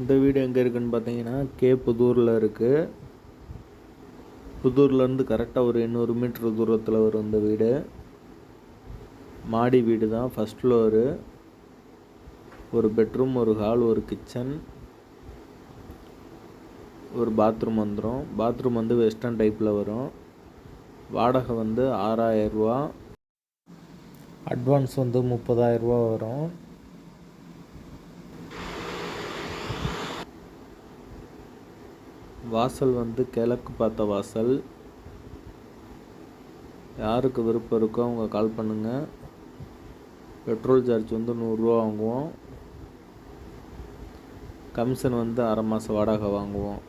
இந்த வீடு எங்கே இருக்குன்னு பார்த்தீங்கன்னா கே புதூரில் இருக்குது புதூர்லேருந்து கரெக்டாக ஒரு எண்ணூறு மீட்டர் தூரத்தில் வரும் இந்த வீடு. மாடி வீடு தான் ஃபஸ்ட் ஃப்ளோரு ஒரு பெட்ரூம் ஒரு ஹால் ஒரு கிச்சன் ஒரு பாத்ரூம் வந்துடும் பாத்ரூம் வந்து வெஸ்டர்ன் டைப்பில் வரும். வாடகை வந்து ஆறாயிரரூவா அட்வான்ஸ் வந்து முப்பதாயிரரூவா வரும். வாசல் வந்து கிழக்கு பார்த்த வாசல். யாருக்கு விருப்பம் இருக்கோ அவங்க கால் பண்ணுங்கள் பெட்ரோல் சார்ஜ் வந்து நூறுரூவா வாங்குவோம். கமிஷன் வந்து அரை மாதம் வாடகை வாங்குவோம்.